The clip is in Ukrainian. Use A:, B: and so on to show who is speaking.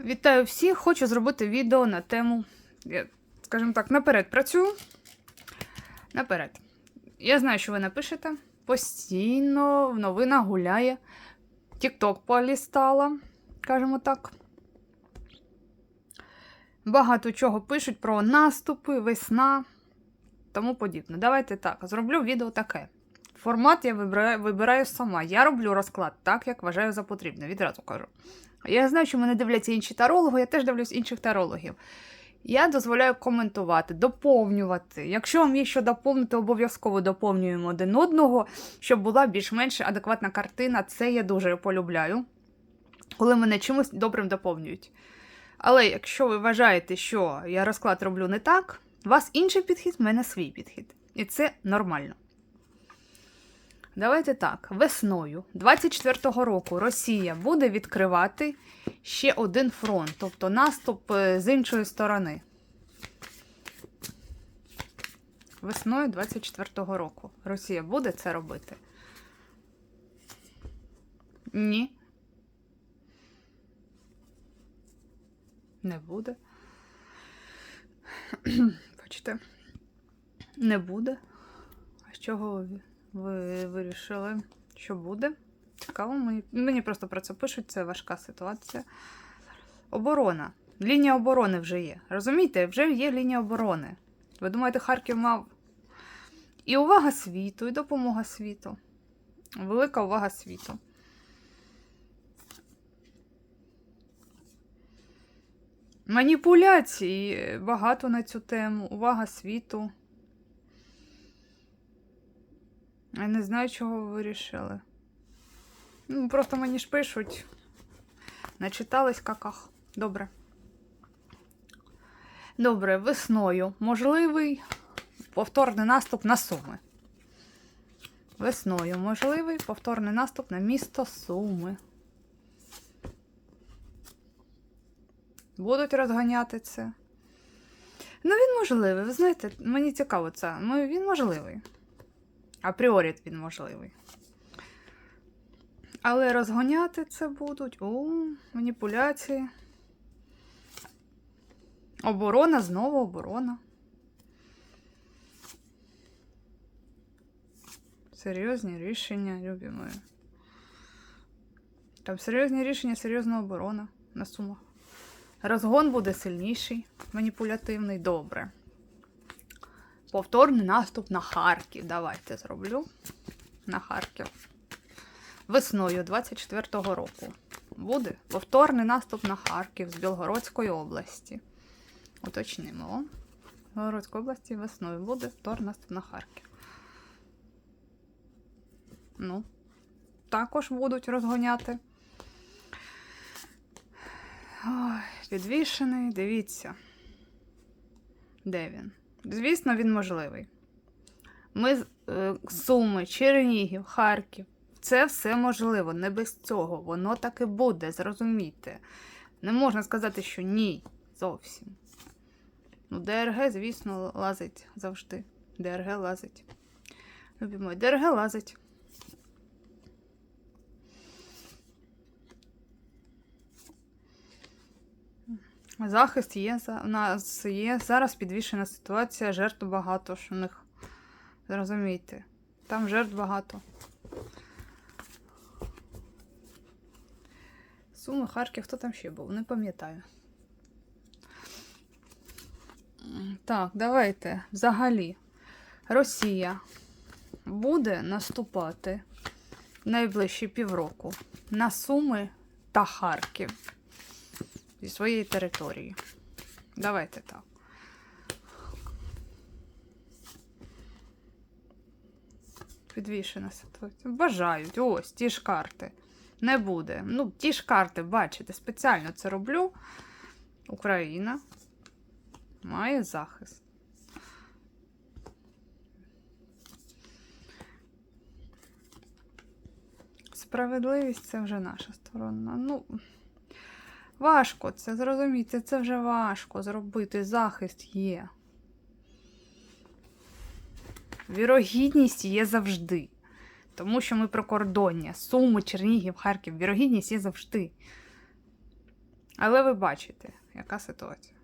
A: Вітаю всіх! Хочу зробити відео на тему, скажімо так, наперед працюю. Наперед. Я знаю, що ви напишете. Постійно в новинах гуляє. Тікток полістала, скажімо так. Багато чого пишуть про наступи, весна, тому подібне. Давайте так, зроблю відео таке. Формат я вибираю, вибираю сама. Я роблю розклад так, як вважаю за потрібне. Відразу кажу. Я знаю, що мене дивляться інші тарологи, я теж дивлюсь інших тарологів. Я дозволяю коментувати, доповнювати. Якщо вам є що доповнити, обов'язково доповнюємо один одного, щоб була більш-менш адекватна картина. Це я дуже полюбляю, коли мене чимось добрим доповнюють. Але якщо ви вважаєте, що я розклад роблю не так, у вас інший підхід, в мене свій підхід. І це нормально. Давайте так, весною 24-го року Росія буде відкривати ще один фронт, тобто наступ е, з іншої сторони. Весною 24-го року Росія буде це робити? Ні. Не буде. Бачите? Не буде. А з чого ви? ви вирішили, що буде. Цікаво, мені просто про це пишуть, це важка ситуація. Оборона. Лінія оборони вже є. Розумієте, вже є лінія оборони. Ви думаєте, Харків мав і увага світу, і допомога світу. Велика увага світу. Маніпуляцій багато на цю тему. Увага світу. Я не знаю, чого ви вирішили. Ну, просто мені ж пишуть. Начитались каках. Добре. Добре, весною. Можливий повторний наступ на Суми. Весною можливий повторний наступ на місто Суми. Будуть розганяти це. Ну, він можливий. Ви знаєте, мені цікаво це. Ну, він можливий. Апріорі він можливий. Але розгоняти це будуть. О, маніпуляції. Оборона, знову оборона. Серйозні рішення, любі мої. Там серйозні рішення, серйозна оборона на сумах. Розгон буде сильніший, маніпулятивний, добре. Повторний наступ на Харків. Давайте зроблю. На Харків. Весною 24-го року. Буде повторний наступ на Харків з Білгородської області. Уточнимо. В Білгородській області весною буде повторний наступ на Харків. Ну, також будуть розгоняти. Ой, підвішений, дивіться. Де він? Звісно, він можливий. Ми з е, Суми, Чернігів, Харків. Це все можливо, не без цього. Воно так і буде, зрозумійте. Не можна сказати, що ні, зовсім. Ну, ДРГ, звісно, лазить завжди. ДРГ лазить. Любі мої, ДРГ лазить. Захист є, у нас є. Зараз підвішена ситуація, жертв багато ж у них. Зрозумійте. Там жертв багато. Суми, Харків, хто там ще був? Не пам'ятаю. Так, давайте. Взагалі. Росія буде наступати найближчі півроку на Суми та Харків зі своєї території. Давайте так. Підвішена ситуація. Бажають. Ось ті ж карти. Не буде. Ну, ті ж карти, бачите, спеціально це роблю. Україна має захист. Справедливість це вже наша сторона. Ну, важко це зрозуміти, це вже важко зробити. Захист є. Вірогідність є завжди. Тому що ми прикордоння. Суми, Чернігів, Харків. Вірогідність є завжди. Але ви бачите, яка ситуація.